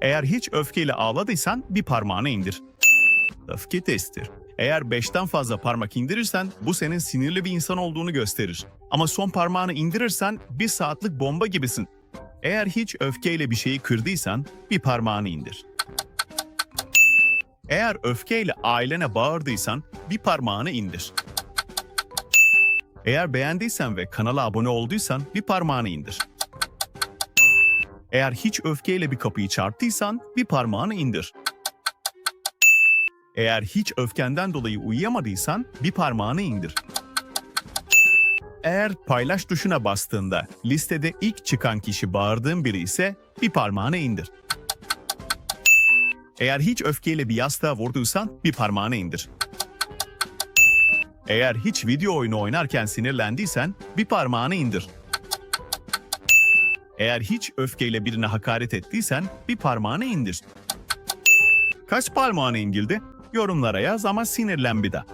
Eğer hiç öfkeyle ağladıysan bir parmağını indir. Öfke testtir. Eğer 5'ten fazla parmak indirirsen bu senin sinirli bir insan olduğunu gösterir. Ama son parmağını indirirsen bir saatlik bomba gibisin. Eğer hiç öfkeyle bir şeyi kırdıysan bir parmağını indir. Eğer öfkeyle ailene bağırdıysan bir parmağını indir. Eğer beğendiysen ve kanala abone olduysan bir parmağını indir. Eğer hiç öfkeyle bir kapıyı çarptıysan bir parmağını indir. Eğer hiç öfkenden dolayı uyuyamadıysan bir parmağını indir. Eğer paylaş tuşuna bastığında listede ilk çıkan kişi bağırdığın biri ise bir parmağını indir. Eğer hiç öfkeyle bir yastığa vurduysan bir parmağını indir. Eğer hiç video oyunu oynarken sinirlendiysen bir parmağını indir. Eğer hiç öfkeyle birine hakaret ettiysen bir parmağını indir. Kaç parmağını ingildi? Yorumlara yaz ama sinirlen bir daha.